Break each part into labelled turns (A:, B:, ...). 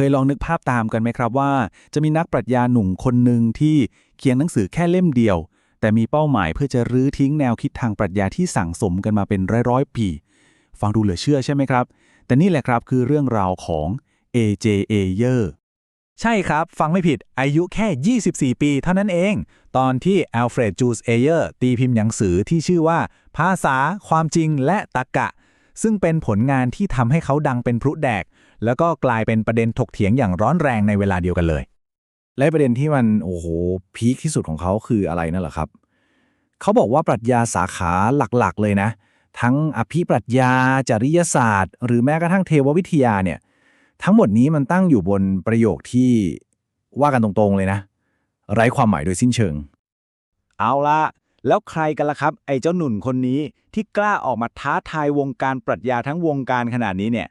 A: เคยลองนึกภาพตามกันไหมครับว่า จะมีนักปรัชญาหนุ่มคนหนึ่งที่เขียนหนังสือแค่เล่มเดียว แต่มีเป้าหมายเพื่อจะรื้อทิ้งแนวคิดทางปรัชญาที่สั่งสมกันมาเป็นร้อยๆปี ฟังดูเหลือเชื่อใช่ไหมครับ แต่นี่แหละครับคือเรื่องราวของ A.J. Ayer
B: ใช่ครับ ฟังไม่ผิดอายุแค่ 24 ปีเท่านั้นเอง ตอนที่อัลเฟรดจูสเอเยอร์ตีพิมพ์หนังสือที่ชื่อว่า ภาษา ความจริงและตรรกะ ซึ่งเป็นผลงานที่ทำให้เขาดังเป็นพลุแดก แล้วก็กลายเป็นประเด็นถกเถียงอย่างร้อนแรงในเวลาเดียวกันเลย
C: และประเด็นที่มันโอ้โหพีคที่สุดของเขาคืออะไรนั่นเหรอครับ เขาบอกว่าปรัชญาสาขาหลักๆ เลยนะ ทั้งอภิปรัชญา จริยศาสตร์ หรือแม้กระทั่งเทววิทยาเนี่ยทั้งหมดนี้มันตั้งอยู่บนประโยคที่ว่ากันตรงๆเลยนะ ไร้ความหมายโดยสิ้นเชิง
B: เอาละแล้วใครกันล่ะครับ ไอ้เจ้าหนุ่นคนนี้ที่กล้าออกมาท้าทายวงการปรัชญาทั้งวงการขนาดนี้เนี่ย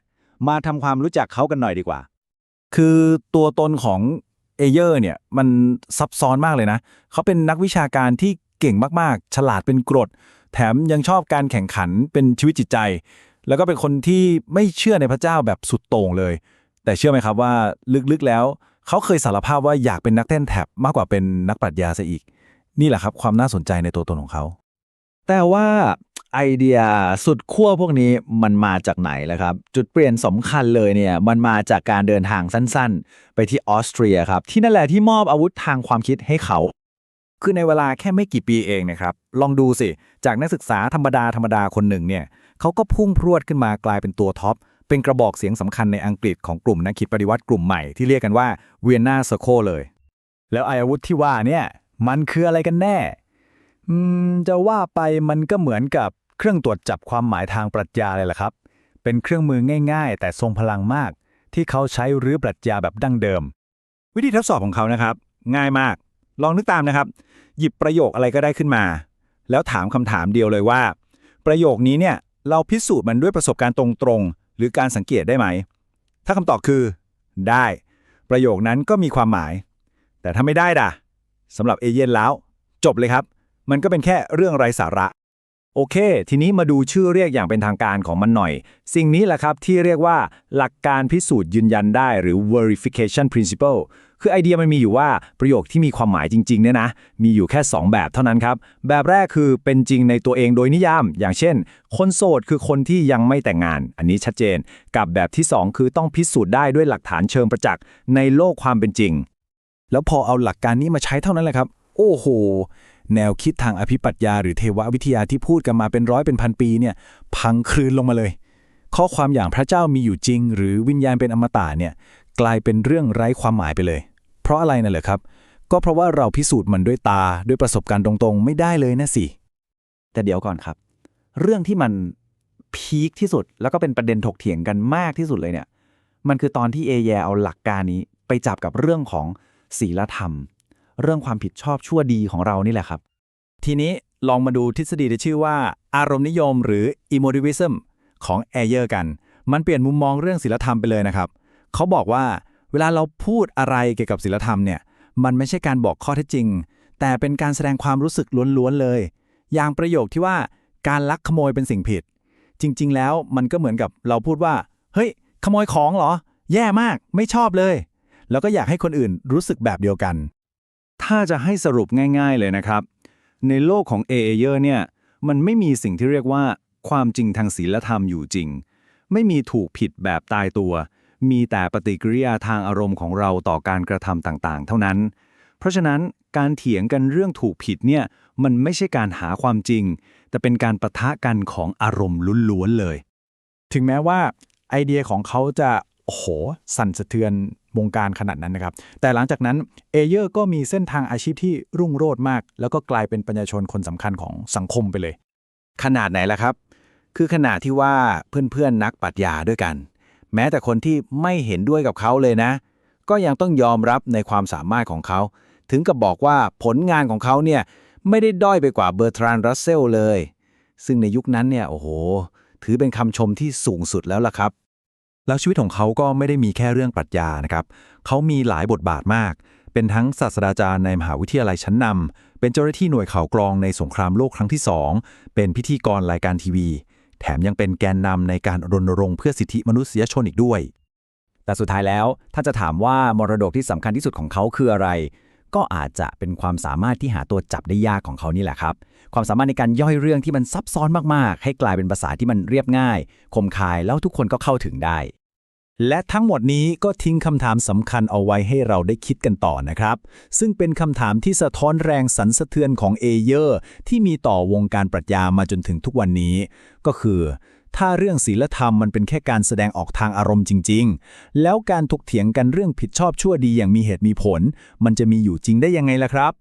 B: มาทำความรู้จักเขากันหน่อยดีกว่า
C: คือตัวตนของเอเยอร์เนี่ยมันซับซ้อนมากเลยนะ เขาเป็นนักวิชาการที่เก่งมากๆ ฉลาดเป็นกรด แถมยังชอบการแข่งขันเป็นชีวิตจิตใจ แล้วก็เป็นคนที่ไม่เชื่อในพระเจ้าแบบสุดโต่งเลย แต่เชื่อไหมครับว่าลึกๆแล้ว เขาเคยสารภาพว่าอยากเป็นนักเต้นแท็บมากกว่าเป็นนักปรัชญาซะอีก นี่แหละครับความน่าสนใจในตัวตนของเขา
D: แต่ว่า ไอเดียสุดขั้วพวกนี้มันมาจากไหนล่ะครับ จุดเปลี่ยนสำคัญเลยเนี่ยมันมาจากการเดินทางสั้นๆ ไปที่ออสเตรียครับ ที่นั่นแหละที่มอบอาวุธทางความคิดให้เขา
C: คือในเวลาแค่ไม่กี่ปีเองนะครับ ลองดูสิ จากนักศึกษาธรรมดาธรรมดาคนหนึ่งเนี่ยเขาก็พุ่งพรวดขึ้นมากลายเป็นตัวท็อป เป็นกระบอกเสียงสำคัญในอังกฤษของกลุ่มนักคิดปฏิวัติกลุ่มใหม่ที่เรียกกันว่าเวียนนาเซโคเลย
B: แล้วไออาวุธที่ว่าเนี่ยมันคืออะไรกันแน่อืมจะว่าไปมันก็เหมือนกับ เครื่องตรวจจับความหมายทางปรัชญาเลยล่ะครับ เป็นเครื่องมือง่าย ๆ แต่ทรงพลังมาก ที่เขาใช้รื้อปรัชญาแบบดั้งเดิม วิธีทดสอบของเขานะครับ ง่ายมาก ลองนึกตามนะครับ หยิบประโยคอะไรก็ได้ขึ้นมา แล้วถามคำถามเดียวเลยว่า ประโยคนี้เนี่ยเราพิสูจน์มันด้วยประสบการณ์ตรงๆ หรือการสังเกตได้ไหม ถ้าคำตอบคือ ได้ ประโยคนั้นก็มีความหมาย แต่ถ้าไม่ได้ด่ะสำหรับเอเย่นแล้ว จบเลยครับ มันก็เป็นแค่เรื่องไร้สาระ โอเค ทีนี้มาดูชื่อเรียกอย่างเป็นทางการของมันหน่อย สิ่งนี้แหละครับที่เรียกว่าหลักการพิสูจน์ยืนยันได้หรือ verification principle คือไอเดียมันมีอยู่ว่าประโยคที่มีความหมายจริงๆเนี่ยนะ มีอยู่แค่ 2 แบบเท่านั้นครับ แบบแรกคือเป็นจริงในตัวเองโดยนิยาม อย่างเช่น คนโสดคือคนที่ยังไม่แต่งงาน อันนี้ชัดเจน กับแบบที่ 2 คือต้องพิสูจน์ได้ด้วยหลักฐานเชิงประจักษ์ในโลกความเป็นจริง
C: แล้วพอเอาหลักการนี้มาใช้เท่านั้นแหละครับ โอ้โห แนวคิดทางอภิปรัชญาหรือเทววิทยาที่พูดกันมาเป็นร้อยเป็นพันปีเนี่ยพังคลืนลงมาเลย ข้อความอย่างพระเจ้ามีอยู่จริง หรือวิญญาณเป็นอมตะเนี่ยกลายเป็นเรื่องไร้ความหมายไปเลย เพราะอะไรน่ะเหรอครับ ก็เพราะว่าเราพิสูจน์มันด้วยตาด้วยประสบการณ์ตรงๆ ไม่ได้เลยนะสิ
D: แต่เดี๋ยวก่อนครับ เรื่องที่มันพีคที่สุดแล้วก็เป็นประเด็นถกเถียงกันมากที่สุดเลยเนี่ย มันคือตอนที่เอแยเอาหลักการนี้ไปจับกับเรื่องของศีลธรรม เรื่องความผิดชอบชั่วดีของเรานี่แหละครับ
B: ทีนี้ลองมาดูทฤษฎีที่ชื่อว่า อารมณ์นิยมหรือ emotivism ของแอเยอร์กัน มันเปลี่ยนมุมมองเรื่องศีลธรรมไปเลยนะครับ เขาบอกว่าเวลาเราพูดอะไรเกี่ยวกับศีลธรรมเนี่ย มันไม่ใช่การบอกข้อเท็จจริง แต่เป็นการแสดงความรู้สึกล้วนๆเลย อย่างประโยคที่ว่าการลักขโมยเป็นสิ่งผิด จริง ๆ แล้วมันก็เหมือนกับเราพูดว่า เฮ้ย ขโมยของเหรอ แย่มาก ไม่ชอบเลย แล้วก็อยากให้คนอื่นรู้สึกแบบเดียวกัน ถ้าจะให้สรุปง่าย ๆ เลยนะครับ ในโลกของเอเยอร์เนี่ย มันไม่มีสิ่งที่เรียกว่า ความจริงทางศีลธรรมอยู่จริง ไม่มีถูกผิดแบบตายตัว มีแต่ปฏิกิริยาทางอารมณ์ของเราต่อการกระทำต่างๆ เท่านั้น เพราะฉะนั้นการเถียงกันเรื่องถูกผิดเนี่ย มันไม่ใช่การหาความจริง แต่เป็นการประทะกันของอารมณ์ล้วนๆเลย ถึงแม้ว่าไอเดียของเขาจะ โอ้โห สั่นสะเทือนวงการขนาดนั้นนะครับ แต่หลังจากนั้นเอเยอร์ก็มีเส้นทางอาชีพที่รุ่งโรจน์มาก แล้วก็กลายเป็นปัญญาชนคนสำคัญของสังคมไปเลย
A: ขนาดไหนล่ะครับ คือขนาดที่ว่าเพื่อนๆนักปรัชญาด้วยกัน แม้แต่คนที่ไม่เห็นด้วยกับเขาเลยนะ ก็ยังต้องยอมรับในความสามารถของเขา ถึงกับบอกว่าผลงานของเขาเนี่ยไม่ได้ด้อยไปกว่าเบอร์ทรานรัสเซลเลย ซึ่งในยุคนั้นเนี่ยโอ้โห ถือเป็นคำชมที่สูงสุดแล้วล่ะครับ
B: แล้วชีวิตของเขาก็ไม่ได้มีแค่เรื่องปรัชญานะครับ เขามีหลายบทบาทมาก เป็นทั้งศาสตราจารย์ในมหาวิทยาลัยชั้นนำเป็นเจ้าหน้าที่หน่วยข่าวกรองในสงครามโลกครั้งที่ 2 เป็นพิธีกรรายการทีวี แถมยังเป็นแกนนำในการรณรงค์เพื่อสิทธิมนุษยชนอีกด้วย แต่สุดท้ายแล้วถ้าจะถามว่ามรดกที่สำคัญที่สุดของเขาคืออะไร ก็อาจจะเป็นความสามารถที่หาตัวจับได้ยากของเขานี่แหละครับ ความสามารถในการย่อยเรื่องที่มันซับซ้อนมากๆ ให้กลายเป็นภาษาที่มันเรียบง่าย คมคายแล้วทุกคนก็เข้าถึงได้
C: และทั้งหมดนี้ก็ทิ้งคำถามสำคัญเอาไว้ให้เราได้คิดกันต่อนะครับ ซึ่งเป็นคำถามที่สะท้อนแรงสันสะเทือนของเอเยอร์ที่มีต่อวงการปรัชญามาจนถึงทุกวันนี้ ก็คือ ถ้าเรื่องศีลธรรมมันเป็นแค่การแสดงออกทางอารมณ์จริง ๆ แล้วการถกเถียงกันเรื่องผิดชอบชั่วดีอย่างมีเหตุมีผล มันจะมีอยู่จริงได้ยังไงล่ะครับ